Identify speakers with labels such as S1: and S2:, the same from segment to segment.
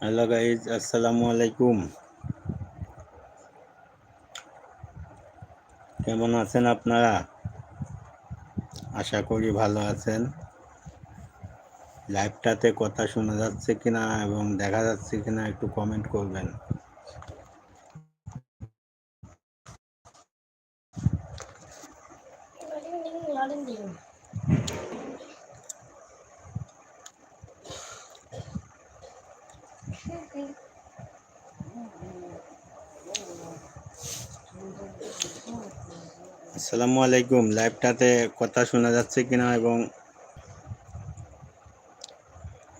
S1: Hello guys আসসালামু আলাইকুম কেমন আছেন আপনারা? আশা করি ভালো আছেন। লাইভটাতে কথা শোনা যাচ্ছে কিনা এবং দেখা যাচ্ছে কিনা একটু কমেন্ট করবেন। আসসালামু আলাইকুম। লাইভটাতে কথা শোনা যাচ্ছে কিনা এবং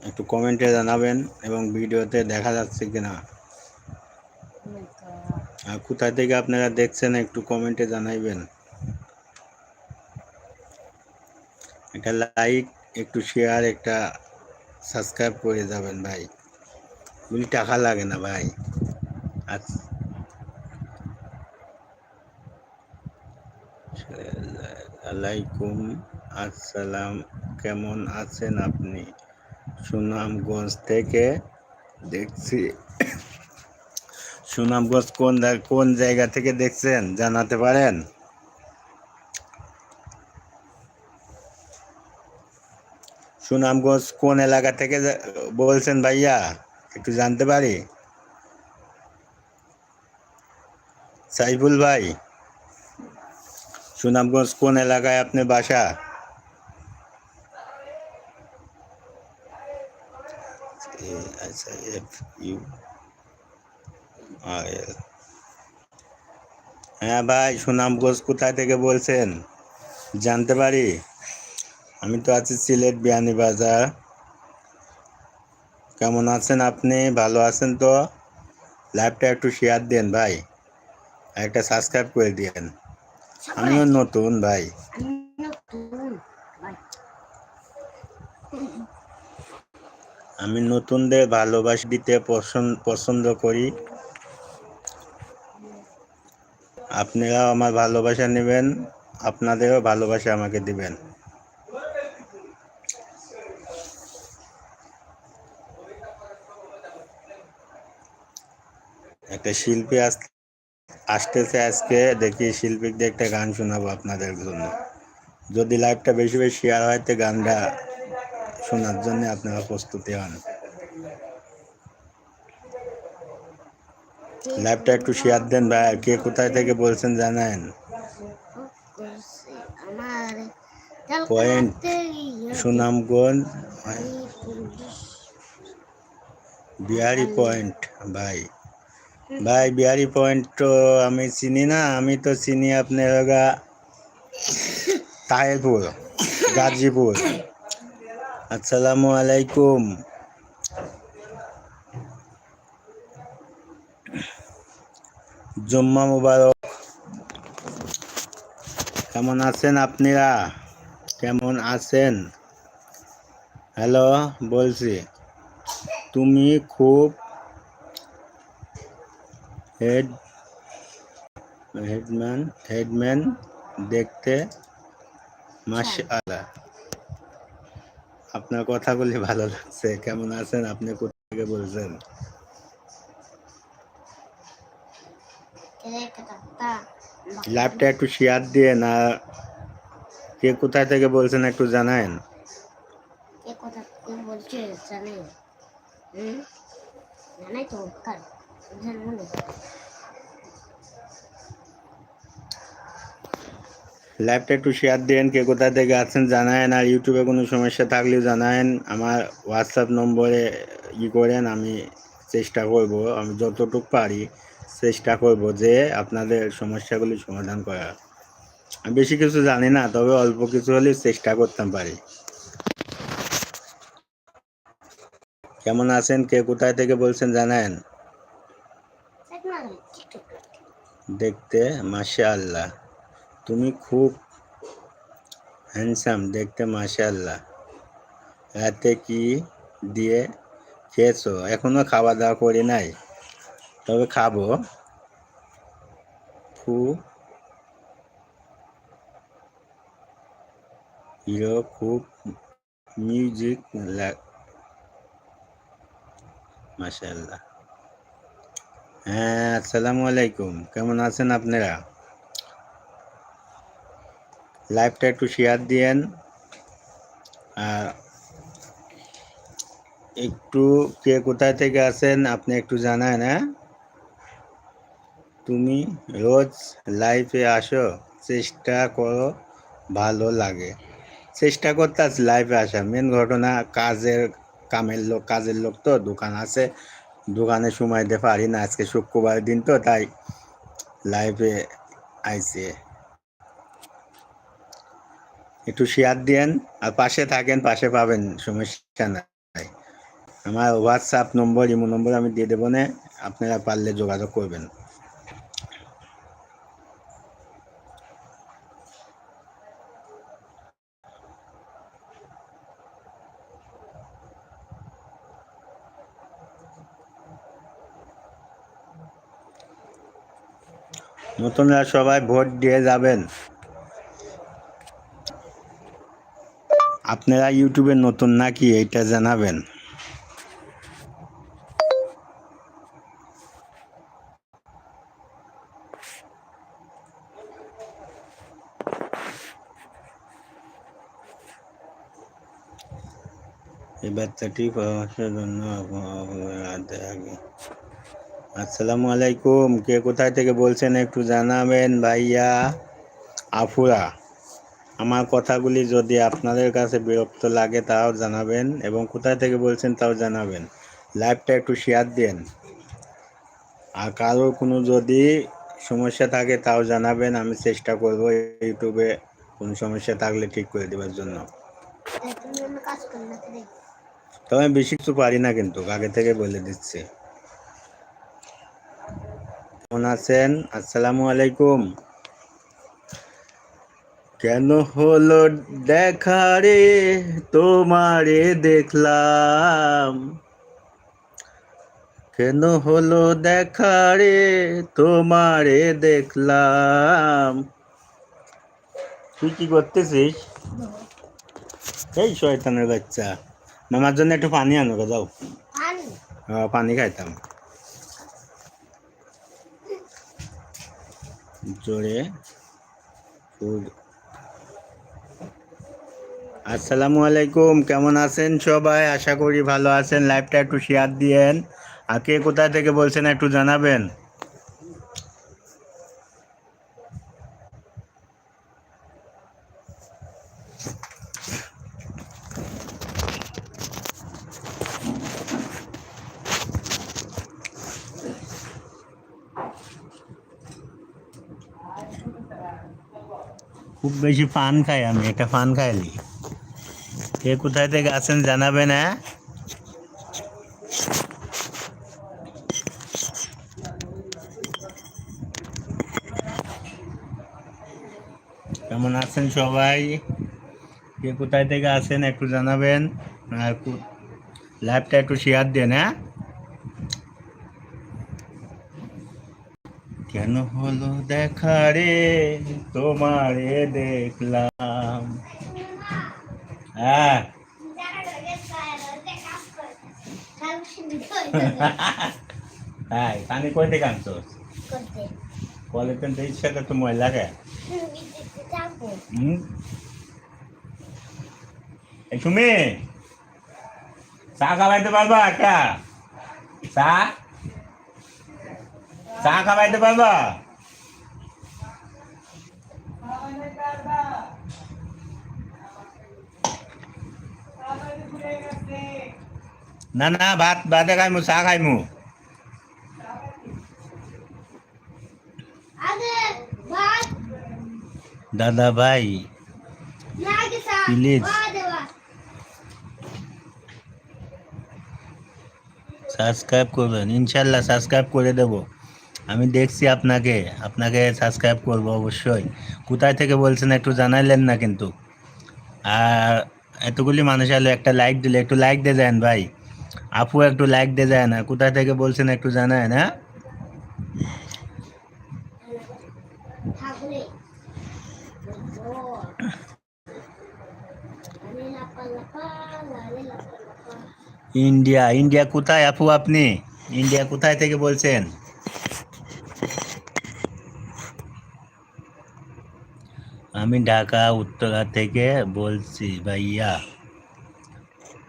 S1: একটু কমেন্টে জানাবেন এবং ভিডিওতে দেখা যাচ্ছে কিনা। আর কোথায় থেকে আপনারা দেখছেন একটু কমেন্টে জানাইবেন। একটা লাইক, একটু শেয়ার, একটা সাবস্ক্রাইব করে যাবেন ভাই। টাকা লাগে না ভাই। আচ্ছা। আলাইকুম আসসালাম। কেমন আছেন আপনি? সুনামগঞ্জ থেকে দেখছি। সুনামগঞ্জ কোন কোন জায়গা থেকে দেখছেন জানাতে পারেন? সুনামগঞ্জ কোন এলাকা থেকে বলছেন ভাইয়া? একটু জানতে পারি। সাইফুল ভাই। সুনামগঞ্জ কোন এলাকায় আপনার বাসা? আচ্ছা এফ ইউ হ্যাঁ ভাই, সুনামগঞ্জ কোথায় থেকে বলছেন? জানতে পারি। আমি তো আছি সিলেট বিয়ানীবাজার কেমন আছেন আপনি? ভালো আছেন তো? লাইভটা একটু শেয়ার দেন ভাই। একটা সাবস্ক্রাইব করে দিয়েন। আমিও নতুন ভাই। আমি নতুনদের ভালোবাসা দিতে পছন্দ করি। আপনারাও আমার ভালোবাসা নেবেন আপনাদেরও ভালোবাসা আমাকে দিবেন। একটা শিল্পী আস আসতেছে আজকে, দেখি শিল্পীকে একটা গান শোনাবো আপনাদের জন্য। যদি লাইভটা বেশি বেশি শেয়ার হয়, তো গানটা শোনার জন্য আপনারা প্রস্তুতি হন। লাইভটা একটু শেয়ার দেন ভাই, কে কোথায় থেকে বলছেন জানেন? পয়েন্ট. সুনামগঞ্জ, বিহারি পয়েন্ট ভাই। ভাই, বিহারি পয়েন্ট তো আমি চিনি না, আমি তো চিনি আপনার হোগা তাহেরপুর, গাজীপুর। আসসালামু আলাইকুম। জুম্মা মুবারক। কেমন আছেন আপনারা? কেমন আছেন? হ্যালো বলছি, তুমি খুব হেড, হেডম্যান হেডম্যান দেখতে মাশাআল্লাহ। আপনার কথাগুলি ভালো লাগছে। কেমন আছেন? আপনি কোথা থেকে বলছেন? লাইভটা একটু শেয়ার দিয়ে না, কে কোথায় থেকে বলছেন একটু জানায়েন।
S2: কে কথা বলছে জানে হুম? জানাই তো
S1: লাইভটা একটু শেয়ার দেন কে কোথা থেকে আছেন জানায়েন, আর ইউটিউবে কোনো সমস্যা থাকলেও জানায়েন। আমার হোয়াটসঅ্যাপ নম্বরে ই করেন, আমি চেষ্টা করব, আমি যতটুকু পারি চেষ্টা করব যে আপনাদের সমস্যাগুলি সমাধান করার। আমি বেশি কিছু জানি না, তবে অল্প কিছু হলেও চেষ্টা করতাম পারি। কেমন আছেন? কে কোথায় থেকে বলছেন জানায়েন
S2: দেখ না টিকটক
S1: দেখতে মাশা আল্লাহ তুমি খুব হ্যান্ডসাম দেখতে মাশা আল্লাহ রাতে কি দিয়ে খেয়েছো? এখনও খাওয়া দাওয়া করি নাই। তবে খাব। ফু। হিরো খুব মিউজিক মাশাআল্লাহ। হ্যাঁ আসসালামু আলাইকুম। কেমন আছেন আপনারা? লাইভটা একটু শেয়ার দিয়েন। আর একটু কে কোথায় থেকে আছেন আপনি একটু জানান হ্যাঁ? তুমি রোজ লাইফে আসো, চেষ্টা করো, ভালো লাগে। চেষ্টা করতে আছি লাইভে আসা। মেন ঘটনা কাজের, কামের লোক, কাজের লোক তো, দোকান আছে। দোকানে সময় দিতে পারি না আজকে শুক্রবার দিন তো, তাই লাইভে আইছে। একটু শেয়ার দিয়েন আর পাশে থাকেন, পাশে পাবেন, সমস্যা নাই। আমার হোয়াটসঅ্যাপ নম্বর ইমো নম্বর আমি দিয়ে দেবো না, আপনারা পারলে যোগাযোগ করবেন। নতুনরা সবাই ভোট দিয়ে যাবেন। আপনারা ইউটিউবে নতুন নাকি এইটা জানাবেন। এই বাচ্চাটি পরামর্শের জন্য আগে। আসসালামু আলাইকুম। কে কোথায় থেকে বলছেন একটু জানাবেন ভাইয়া? আফুরা আমার কথাগুলি যদি আপনাদের কাছে বিরক্ত লাগে তাও জানাবেন এবং কোথায় থেকে বলছেন তাও জানাবেন। লাইভটা একটু শেয়ার দেন। আর কারোর কোনো যদি সমস্যা থাকে তাও জানাবেন আমি চেষ্টা করব ইউটিউবে কোনো সমস্যা থাকলে ঠিক করে দেওয়ার জন্য।
S2: তাই
S1: তবে আমি বেশি কিছু পারি না কিন্তু আগে থেকে বলে দিচ্ছি। কেমন আছেন? আসসালামু আলাইকুম। কেন হলো দেখা রে? তোমারে দেখলাম। কেন হলো দেখা রে? তোমারে দেখলাম। তুই কি করতেছিস? এই শয়তানের বাচ্চা। মামার জন্য একটু পানি আনো যাও।
S2: পানি
S1: খাইতাম। জোরে আসসালামু আলাইকুম, কেমন আছেন সবাই? আশা করি ভালো আছেন। লাইভটা একটু শেয়ার দিয়েন। আর কে কোথা থেকে বলছেন একটু জানাবেন? বেশি পান খাই আমি, একটা পান খাইলি কে কোথায় থেকে আছেন জানাবেন হ্যাঁ? কেমন আছেন সবাই? কে কোথায় থেকে আছেন একটু জানাবেন, আর লাইভটা একটু শেয়ার দেন হ্যাঁ কেন হলো দেখা রে তোমারে দেখলাম। হ্যাঁ। হ্যাঁ পানি কই থেকে আনছো তো ইচ্ছা তো ময়লা গে হুম? তুমি চা খাওয়াইতে পারবা একটা? চা? চা খাওয়াইতে পারবা? না না ভাত ভাতে খাইমু চা খাইমু। দাদা ভাই
S2: দেওয়া
S1: সাবস্ক্রাইব করবেন ইনশাল্লাহ সাবস্ক্রাইব করে দেব। আমি দেখছি আপনাকে আপনাকে সাবস্ক্রাইব করব অবশ্যই। কোথায় থেকে বলছেন একটু জানাইলেন না কিন্তু। আর এতগুলি মানুষ এলো একটা লাইক দিলে একটু লাইক দিয়ে যান ভাই। আপু একটু লাইক দিয়ে যায় না কোথায় থেকে বলছেন একটু জানায় না? ইন্ডিয়া ইন্ডিয়া কোথায় আপু আপনি? ইন্ডিয়া কোথায় থেকে বলছেন? আমি ঢাকা উত্তরা থেকে বলছি ভাইয়া।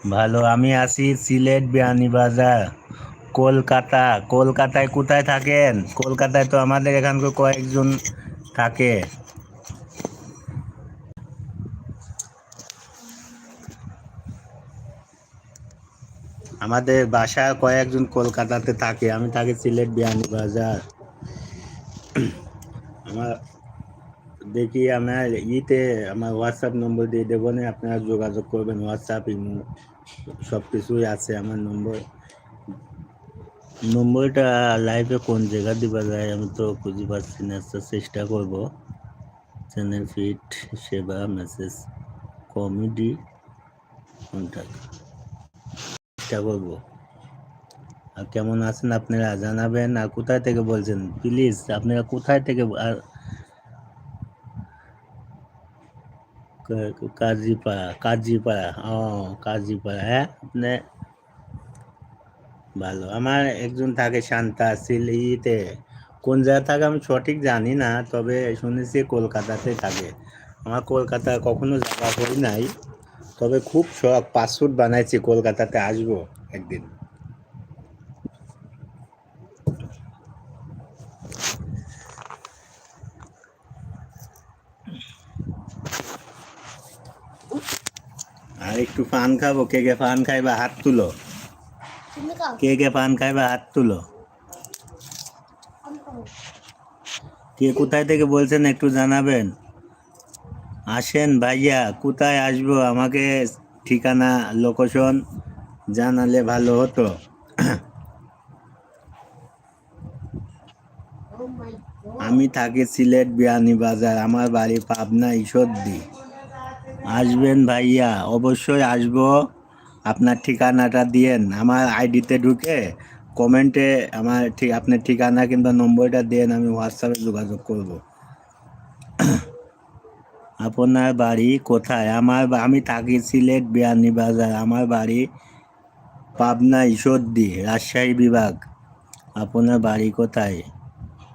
S1: ভালো, আমি আছি সিলেট বিয়ানীবাজার কলকাতা। কলকাতায় কোথায় থাকেন? কলকাতায় তো আমাদের এখানকার কয়েকজন থাকে। আমাদের বাসা কয়েকজন কলকাতাতে থাকে। আমি থাকি সিলেট বিয়ানীবাজার আমার দেখি আমার ইতে আমার হোয়াটসঅ্যাপ নম্বর দিয়ে দেবো না, আপনারা যোগাযোগ করবেন হোয়াটসঅ্যাপ ইমো সব কিছুই আছে আমার নম্বর নম্বরটা লাইভে কোন জায়গা দিবা যায় আমি তো খুঁজে পাচ্ছি না চেষ্টা করব। চ্যানেল ফিট সেবা মেসেজ কমেডি চেষ্টা করব। আর কেমন আছেন আপনারা জানাবেন, আর কোথায় থেকে বলছেন? প্লিজ আপনারা কোথায় থেকে আর কা- কাজীপাড়া কাজীপাড়া, ও, কাজীপাড়া হ্যাঁ? আপনি ভালো। আমার একজন থাকে শান্তা সিলিতে কোন জায়গা থাকে আমি সঠিক জানি না, তবে শুনেছি কলকাতাতে থাকে। আমার কলকাতা কখনো যাওয়া করি নাই, তবে খুব শখ, পাসপোর্ট বানাইছি, কলকাতাতে আসব একদিন আর একটু পান খাব কে কে পান খাইবা হাত তুলো? কে কে পান খাইবা হাত তুলো? কে কোথায় থেকে বলছেন একটু জানাবেন? আসেন ভাইয়া কোথায় আসব? আমাকে ঠিকানা লোকেশন জানালে ভালো হতো। আমি থাকি সিলেট বিয়ানীবাজার আমার বাড়ি পাবনা ঈশ্বরদী। আসবেন ভাইয়া, অবশ্যই আসব। আপনার ঠিকানাটা দিয়েন। আমার আইডিতে ঢুকে কমেন্টে আমার ঠিক, আপনার ঠিকানা কিংবা নম্বরটা দেন আমি হোয়াটসঅ্যাপে যোগাযোগ করব। আপনার বাড়ি কোথায়? আমার আমি থাকি সিলেট বিয়ানীবাজার আমার বাড়ি পাবনা ঈশ্বরদী, রাজশাহী বিভাগ। আপনার বাড়ি কোথায়?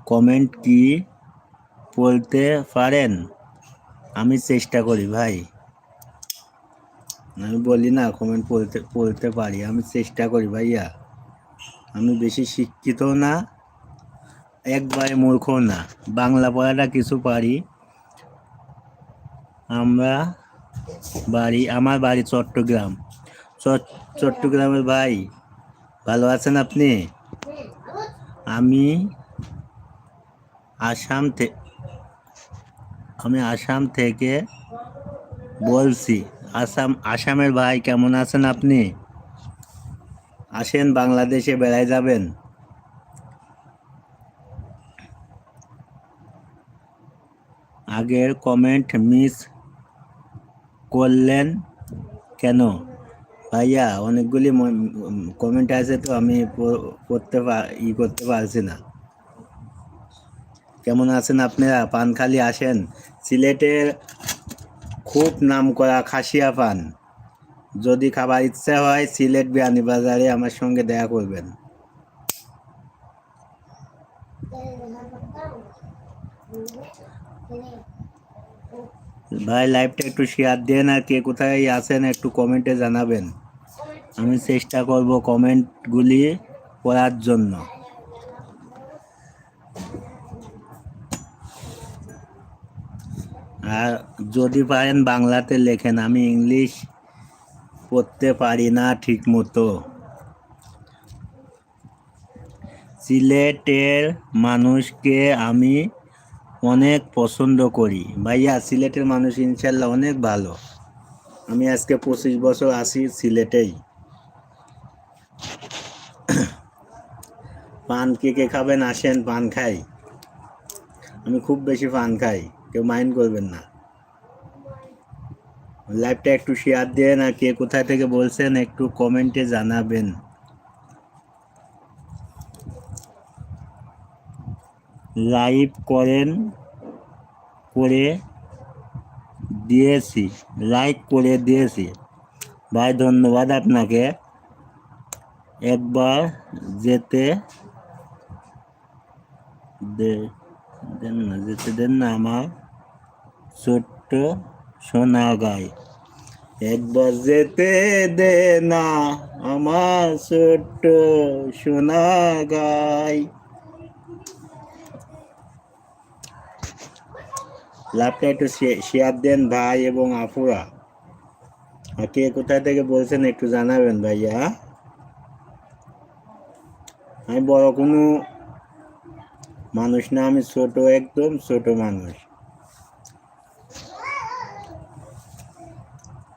S1: কমেন্ট কি বলতে পারেন? আমি চেষ্টা করি ভাই। আমি বলি না কমেন্ট পড়তে পড়তে পারি। আমি চেষ্টা করি ভাইয়া। আমি বেশি শিক্ষিত না, একবারে মূর্খ না। বাংলা পড়াটা কিছু পারি। আমরা বাড়ি, আমার বাড়ি চট্টগ্রাম। চট- চট্টগ্রামের ভাই, ভালো আছেন আপনি? আমি আসাম থেকে আমি আসাম থেকে বলছি। আসাম, আসামের ভাই, কেমন আছেন আপনি? আসেন, বাংলাদেশে বেড়ায় যাবেন। আগের কমেন্ট মিস করলেন কেন? ভাইয়া, অনেকগুলি কমেন্ট আছে তো আমি পা- ই করতে পারছি না। কেমন আছেন আপনারা? পানখালি আসেন। সিলেটের খুব নাম করা খাসিয়া পান। যদি খাবার ইচ্ছা হয়, সিলেট বিয়ানি বাজারে আমার সঙ্গে দেখা করবেন। ভাই লাইভটা একটু শেয়ার দেন আর কে কোথায় আছেন একটু কমেন্টে জানাবেন। আমি চেষ্টা করব কমেন্টগুলি পড়ার জন্য। আর যদি পারেন বাংলাতে লেখেন, আমি ইংলিশ পড়তে পারি না ঠিক মতো সিলেটের মানুষকে আমি অনেক পছন্দ করি। ভাইয়া, সিলেটের মানুষ ইনশাল্লাহ অনেক ভালো। আমি আজকে পঁচিশ বছর আছি সিলেটেই। পান কে কে খাবেন, আসেন, পান খাই। আমি খুব বেশি পান খাই। কেউ মাইন্ড করবেন না। লাইভটা একটু শেয়ার দেন আর কে কোথায় থেকে বলছেন একটু কমেন্টে জানাবেন। লাইভ করেন, করে দিয়েছি লাইক করে দিয়েছি। ভাই, ধন্যবাদ আপনাকে। একবার যেতে দেন না, যেতে দেন না আমার। ছোট্ট সোনা গাই। একবার যেতে দে না আমার ছোট্ট সোনা গাই। লাভটা একটু শেয়ার দেন ভাই এবং আর কে কোথায় থেকে বলছেন একটু জানাবেন ভাইয়া। আমি বড় কোনো মানুষ না, আমি ছোট একদম ছোট মানুষ।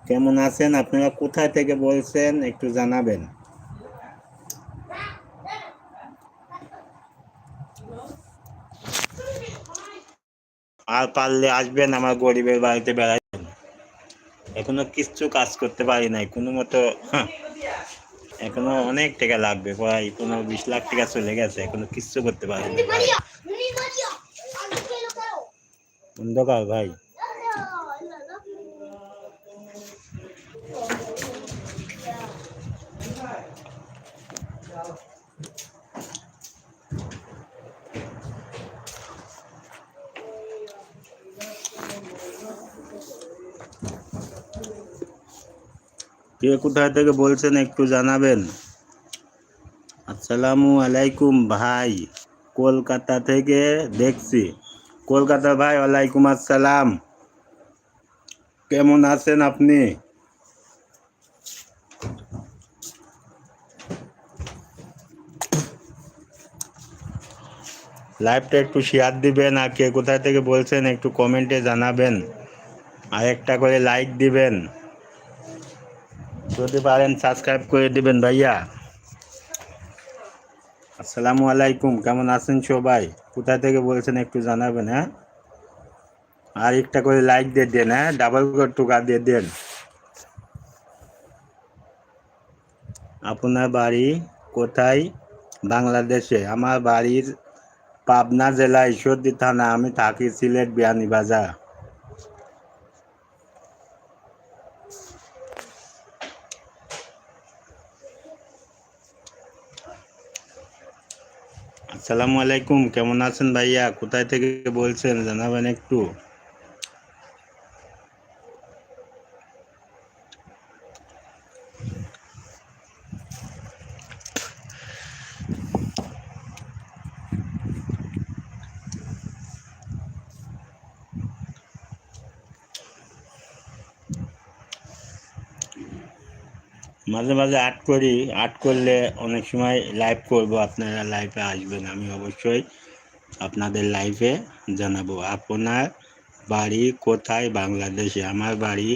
S1: কেমন আছেন? আপনারা কোথায় থেকে বলছেন? একটু জানাবেন। আর পারলে আসবেন আমার গরিবের বাড়িতে বেড়াইবেন এখনও কিচ্ছু কাজ করতে পারি নাই। কোনো মতো এখনও অনেক টাকা লাগবে। প্রায় পনেরো বিশ লাখ টাকা চলে গেছে। এখনও কিচ্ছু করতে পারি না অন্ধকার ভাই। কে কোথায় থেকে বলছেন একটু জানাবেন। আসসালামু আলাইকুম ভাই, কলকাতা থেকে দেখছি। কলকাতা ভাই, ওয়ালাইকুম আসসালাম। কেমন আছেন আপনি? লাইভটা একটু শেয়ার দিবেন আর কে কোথায় থেকে বলছেন একটু কমেন্টে জানাবেন। আর একটা করে লাইক দিবেন। যদি পারেন সাবস্ক্রাইব করে দিবেন ভাইয়া। আসসালামু আলাইকুম, কেমন আছেন সবাই? কোথা থেকে বলছেন একটু জানাবেন হ্যাঁ? আর একটা করে লাইক দিয়ে দেন হ্যাঁ? ডাবল করে টুকা দিয়ে দেন। আপনার বাড়ি কোথায়? বাংলাদেশে। আমার বাড়ির পাবনা জেলা ঈশ্বরদী থানা। আমি থাকি সিলেট বিয়ানীবাজার। আসসালামু আলাইকুম কেমন আছেন ভাইয়া? কোথায় থেকে বলছেন? জানাবেন একটু। মাঝে মাঝে আর্ট করি আর্ট করলে অনেক সময় লাইভ করব, আপনারা লাইভে আসবেন। আমি অবশ্যই আপনাদের লাইভে জানাব, আপনার বাড়ি কোথায় বাংলাদেশে? আমার বাড়ি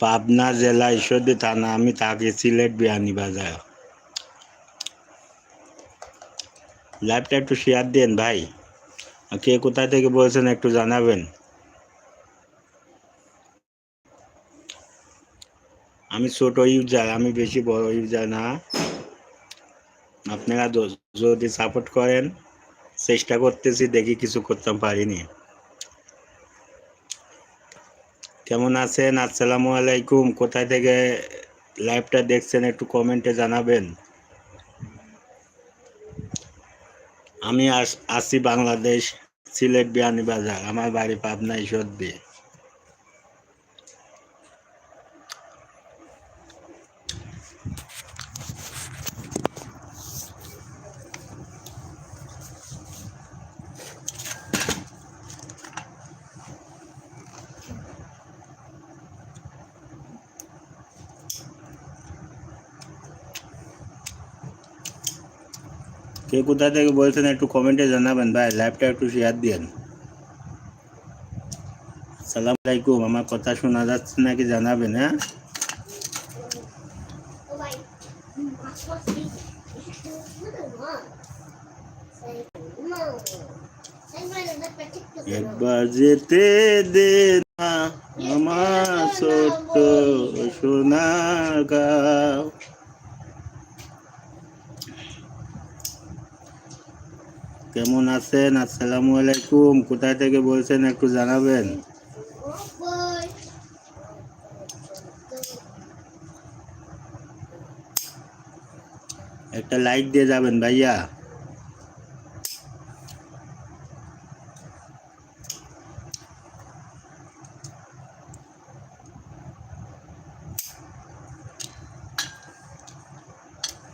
S1: পাবনা জেলা ঈশ্বরদী থানা, আমি থাকি সিলেট বিয়ানীবাজার লাইভটা একটু শেয়ার দেন ভাই। কে কোথায় থেকে বলছেন একটু জানাবেন। আমি ছোট ইউজার আমি বেশি বড় ইউজার না। আপনারা যদি সাপোর্ট করেন, চেষ্টা করতেছি, দেখি কিছু করতে পারিনি। কেমন আছেন? আসসালামু আলাইকুম। কোথায় থেকে লাইভটা দেখছেন, একটু কমেন্টে জানাবেন। আমি আস- বাংলাদেশ, সিলেট বিয়ানীবাজার, আমার বাড়ি পাবনা, ঈশ্বরদী। কে কোথা থেকে বলছেন একটু কমেন্টে জানাবেন, ভাই লাইভটা একটু শেয়ার দিন সালাম আলাইকুম, আমার কথা শোনা যাচ্ছে নাকি জানাবেন হ্যাঁ? একবার যেতে দে না আমার ছোট্ট সোনা গাও কেমন আছেন? আসসালামু আলাইকুম। কোথায় থেকে বলছেন একটু জানাবেন? একটা লাইক দিয়ে যাবেন ভাইয়া।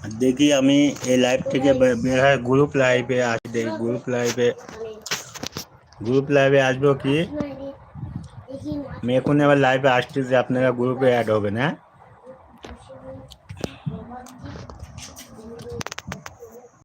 S1: আর দেখি আমি এই লাইভ থেকে বে- বের হয় গ্রুপ লাইভে আসি দেখি গ্রুপ লাইভে
S2: মানে
S1: গ্রুপ লাইভে আসব কি?
S2: মেয়ে
S1: আমি এখন আবার লাইভে আসতেছি আপনারা গ্রুপে অ্যাড হবেন হ্যাঁ?